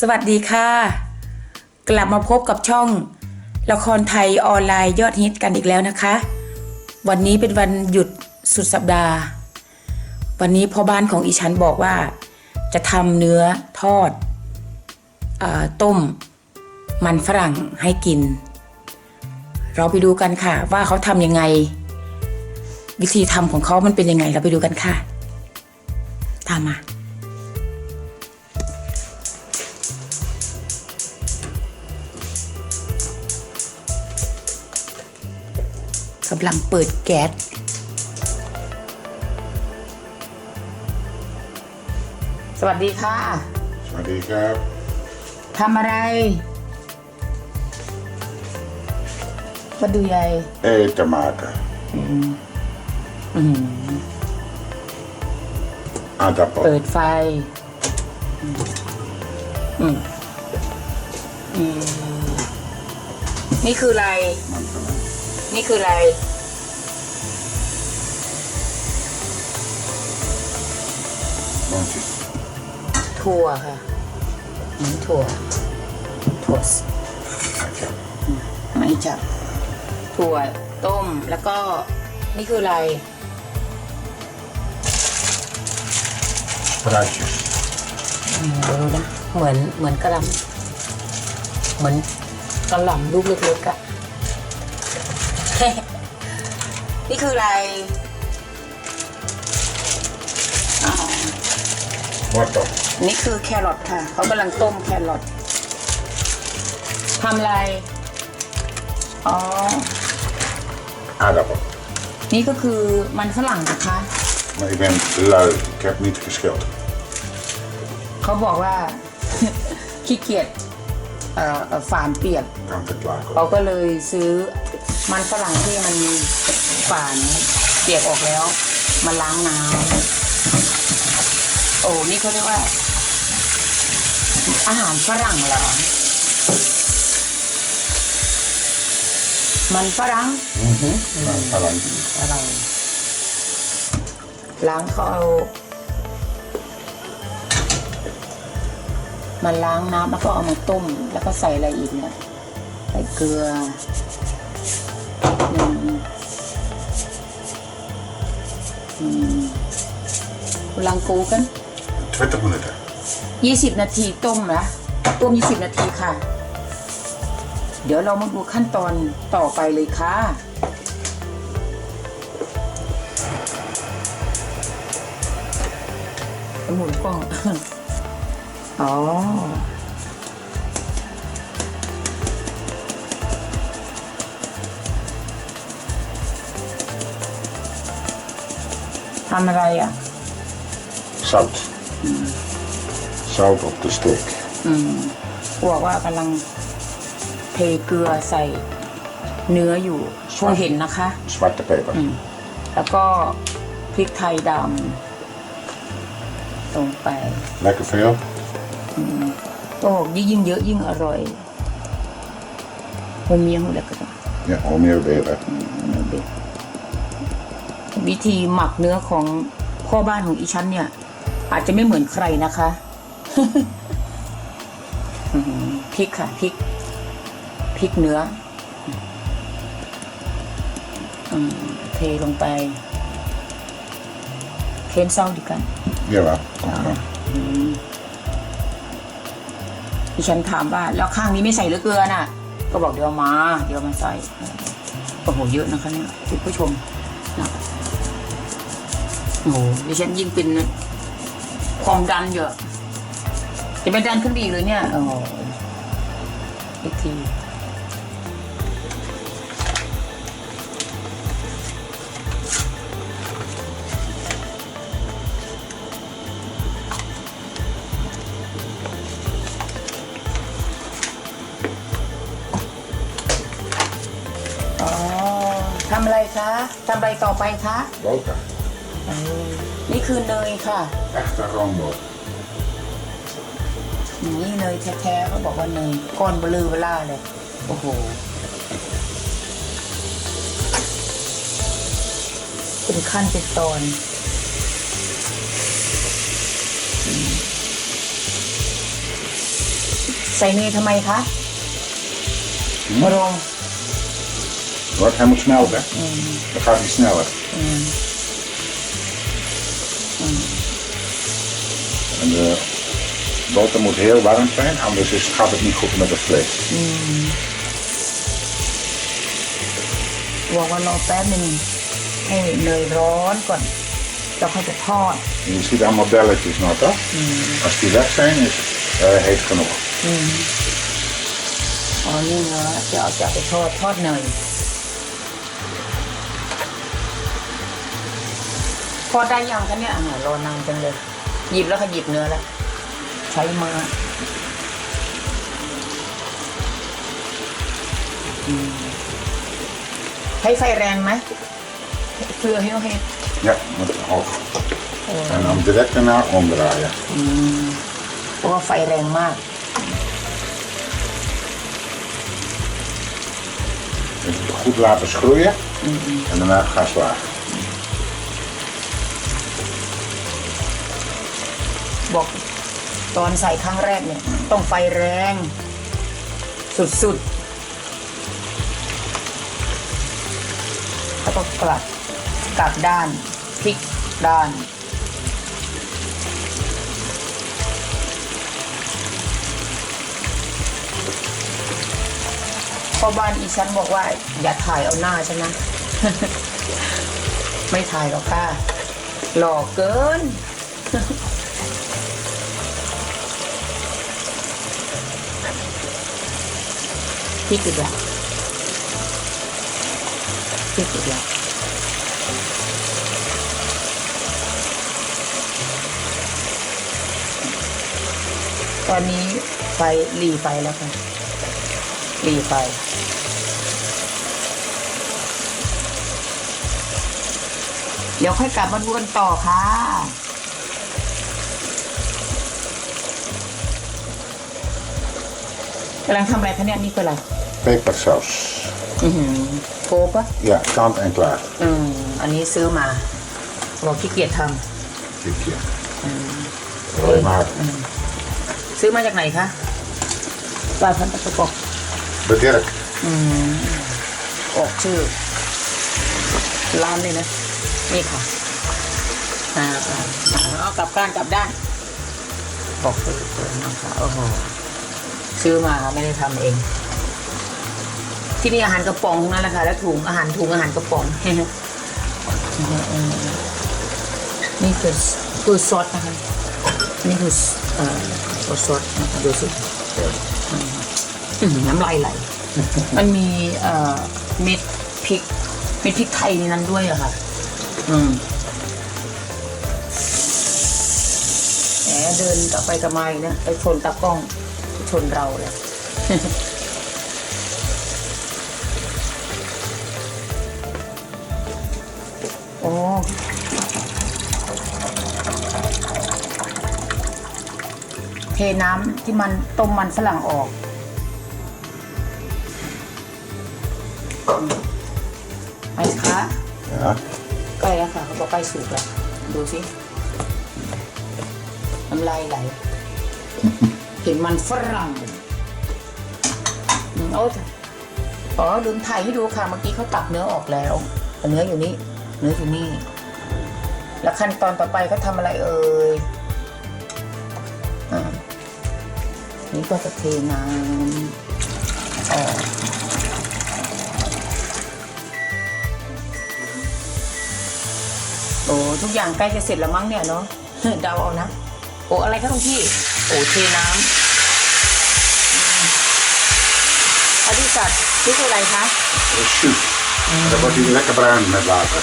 สวัสดีค่ะ กลับมาพบกับช่อง ละครไทยออนไลน์ยอดฮิตกันอีกแล้วนะคะ วันนี้เป็นวันหยุดสุดสัปดาห์ วันนี้พ่อบ้านของอีฉันบอกว่า จะทำเนื้อทอดอต้ม มันฝรั่งให้กิน เราไปดูกันค่ะ ว่าเขาทำยังไง วิธีทำของเขามันเป็นยังไงเราไปดูกันค่ะ ตามมา กำลังเปิดแก๊สสวัสดีค่ะสวัสดีครับทำอะไรมาดูยาย Eten maken. Aardappel. เปิดไฟอืมอืมนี่คืออะไร นี่คืออะไร Boontjes. ถั่วค่ะเหมือนถั่ว ถั่ว Lekker. ไม่จับ ถั่วต้มแล้วก็นี่คืออะไร Fruitjes. เดี๋ยวดูนะเหมือนเหมือนกระหลำเหมือนกระหล่ำลูกเล็กๆอะ นี่คืออะไรอ๋อ Wortel. นี่คือแครอทค่ะ เขากำลังต้มแครอททำอะไร อ๋อ Aardappel. นี่ก็คือมันฝรั่งนะคะ Maar ik ben lui. Ik heb niet geschild. เขาบอกว่า ขี้เกียจเอ่อเอ่อฝานเปียก Kan te klaar เขาก็เลยซื้อ มันฝรั่งที่มันฝานเปียกออกแล้วมาล้างน้ำโอ้นี่เขาเรียกว่า อาหารฝรั่งเหรอมันฝรั่ง Nou, allang. อะไรล้างเขาเอามาล้างน้ำแล้วก็เอามาต้ม แล้วก็ใส่อะไรอีกเนี่ยใส่เกลือ อืมอืมลังกูกัน20 minuten. ยี่สิบนาทีต้มนะต้มยี่สิบนาทีค่ะ เดี๋ยวเรามาดูขั้นตอนต่อไปเลยค่ะหมุนกล้องอ๋อ ทำอะไรอะ Zout. Zout op de steek. อืมบอกว่ากำลังเทเกลือใส่เนื้ออยู่คงเห็นนะคะ Zwarte peper. แล้วก็พริกไทยดำลงไป Lekker veel. โอ้ยิ่งเยอะยิ่งอร่อยโฮเมียงเลยก็ได้ Ja, hoe meer beter. วิธีหมักเนื้อของพ่อบ้านของอีชั้นเนี่ย อาจจะไม่เหมือนใครนะคะอื้อหือพริกค่ะพริกพริกเนื้ออืมเทลงไป เค้นเศร้าดีกัน Jawel, kom maar. ดิฉันถามว่า แล้วข้างนี้ไม่ใส่หรือเกลือน่ะ ก็บอกเดี๋ยวมา เดี๋ยวมาใส่ โอ้โหเยอะนะคะเนี่ยคุณผู้ชมนะ โอ้โหดิฉันยิ่งเป็นความดันเยอะ จะเป็นดันขึ้นไปอีกเลยเนี่ยโอ้โหอีกทีอ๋อทำอะไรคะ ทำอะไรต่อไปคะ Boter. นี่คือเนยค่ะ Echte roomboter. นี่เนยแท้ๆเขาบอกว่าเนยก้อนเบลือเบล่าเลย โอ้โห เป็นขั้นเป็นตอน ใส่เนยทำไมคะรอง Wat, hij moet smelten. Dan gaat hij sneller. En de boter moet heel warm zijn, anders is, gaat het niet goed met het vlees. บอกว่ารอแป๊บหนึ่งให้เนยร้อนก่อนแล้วค่อยจะทอด En je ziet allemaal belletjes nog, toch? Als die weg zijn, is het eh, heet genoeg. อ๋อนี่เนื้อจะเอาจะไปทอดทอดเนยทอดได้ยังคะเนี่ยอ่ารอนานจังเลย หยิบแล้วก็หยิบเนื้อแล้ว ใช้มืออืมให้ไฟแรงไหมเพื่อให้ให้ Ja, met hoog. En dan direct daarna omdraaien. เพราะว่าไฟแรงมาก Even goed laten schroeien. En daarna gas laag. ตอนใส่ครั้งแรกเนี่ย ต้องไฟแรง สุดๆแล้วก็กลับกลับด้านพลิกด้านพอบ้านอีฉันบอกว่า อย่าถ่ายเอาหน้าฉันนะ ไม่ถ่ายหรอกค่ะ หล่อเกิน พริกอีกแล้วพริกอีกแล้วตอนนี้ไฟหลีไฟแล้วค่ะหลีไฟเดี๋ยวค่อยกลับมาดูกันต่อค่ะ กำลังทำอะไรคะเนี่ยนี่คืออะไร Pepersaus. อือหือโกปะ Ja, kant en klaar. อืมอันนี้ซื้อมาเราขี้เกียจท Dit keer. Alleen maar ำซื้อมาจากไหนคะปลายพันธุ์ตะกอก bedirk. ออกชื่อร้านเลยนะ นี่ค่ะอ่าอ่าเอากลับก้านกลับด้านบอกเปิดเปิดนะคะโอ้โห ซื้อมาไม่ได้ทำเอง ที่นี่อาหารกระป๋องทั้งนั้นแหละค่ะ แล้วถุงอาหารถุงอาหารกระป๋องนี่คือคือซอสนะคะนี่คือเอ่อซอสนะคะดูสิอืมอื้อหือน้ำลายไหลมันมีเอ่อเม็ดพริกเม็ดพริกไทยในนั้นด้วยอะค่ะ อืมแหมเดินกลับไปกลับมาอีกนะไปชนตากล้อง ชนเราเลยโอ้เทน้ำที่มันต้มมันฝรั่งออก ไปสิคะ Ja. ใกล้แล้วค่ะ เขาบอกใกล้สุกแล้ว ดูสิน้ำลายไหล เห็นมันฝรั่งโอ้อ๋อลืมถ่ายให้ดูค่ะ เมื่อกี้เขาตักเนื้อออกแล้วแต่เนื้ออยู่นี่ เนื้ออยู่นี่ แล้วขั้นตอนต่อไปเขาทำอะไรเอ่ยอ่านี่ก็จะเทน้ำออกโอ้ทุกอย่างใกล้จะเสร็จแล้วมั้งเนี่ยเนาะเดาเอานะ โอ้อะไรคะทุกพี่ โอ้เทน้ำ อดิสัตนี่คืออะไรคะ Shoot. Dan wordt hij lekker bruin met water.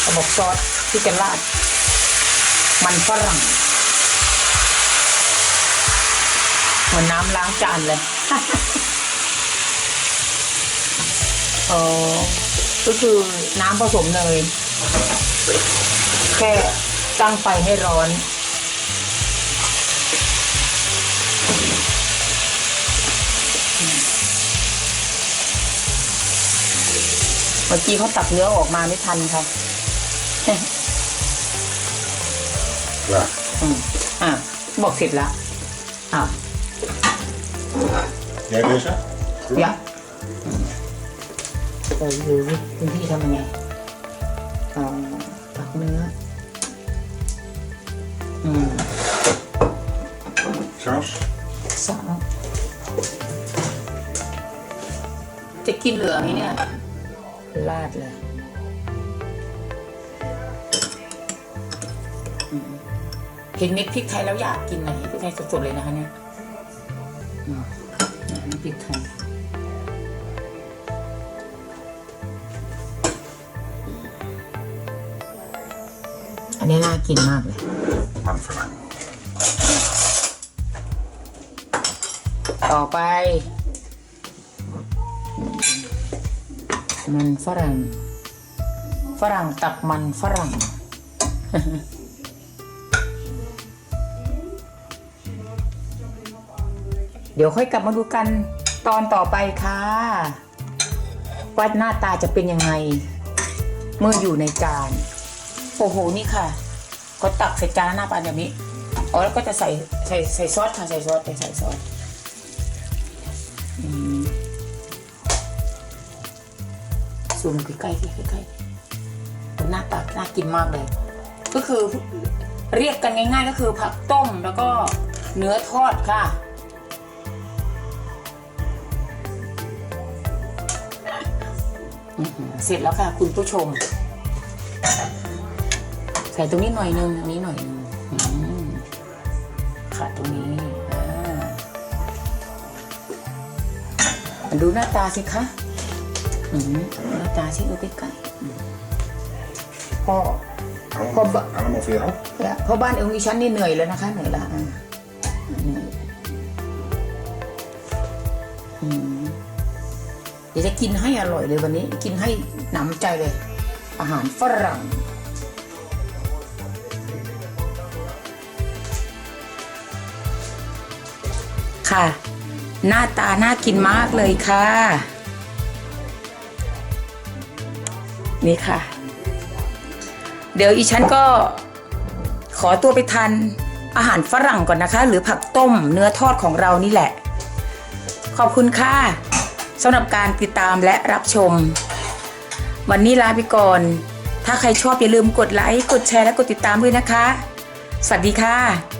เขาบอกซอสที่จะราด มันฝรั่งเหมือนน้ำล้างจานเลย เออก็คือน้ำผสมเนยแค่ตั้งไฟให้ร้อน มื่อกี้เขาตักเนื้อออกมาไม่ทันค่ะ Klaar. อืมอะบอกเสร็จแล้วอะ Jij deze? เดี๋ยวเออดูดิคุณพี่ทำยังไงเอาตักเนื้อ อืม Saus? สองจะกินเหลือไหมเนี่ย ลาดเลยอืมเห็นเม็ดพริกไทยแล้วอยากกินเลยพริกไทยสดๆเลยนะคะเนี่ยอืมอันนี้พริกไทยอันนี้น่ากินมากเลย Panverlang. ต่อไป มันฝรั่ง ฝรั่งตักมันฝรั่ง เดี๋ยวค่อยกลับมาดูกันตอนต่อไปค่ะ ว่าหน้าตาจะเป็นยังไง เมื่ออยู่ในจาน โอ้โห นี่ค่ะ ก็ตักใส่จานหน้าปานแบบนี้ อ๋อแล้วก็จะใส่ใส่ใส่ซอสค่ะใส่ซอสไปใส่ซอส ซูมใกล้ๆสิใกล้ๆหน้าตาน่ากินมากเลย ก็คือเรียกกันง่าย ๆ ก็คือผักต้มแล้วก็เนื้อทอดค่ะ เสร็จแล้วค่ะ คุณผู้ชม ใส่ตรงนี้หน่อยนึงอันนี้หน่อยนึงอืมขาดตรงนี้ดูหน้าตาสิคะ อืมหน้าตาสิดูใกล้ๆอืมพ่อ Allemaal, Kom, ba- allemaal voor jou? เนี่ยเพราบ้านเองดิฉันนี่เหนื่อยแล้วนะคะ เหนื่อยละอะเหนื่อยอืมเดี๋ยวจะกินให้อร่อยเลยวันนี้ กินให้หนำใจเลย อาหารฝรั่ง ค่ะ หน้าตาน่ากินมากเลยค่ะ นี่ค่ะ เดี๋ยวอีฉันก็ขอตัวไปทานอาหารฝรั่งก่อนนะคะ หรือผักต้มเนื้อทอดของเรานี่แหละ ขอบคุณค่ะสำหรับการติดตามและรับชม วันนี้ลาไปก่อน ถ้าใครชอบอย่าลืมกดไลค์ กดแชร์และกดติดตามด้วยนะคะ สวัสดีค่ะ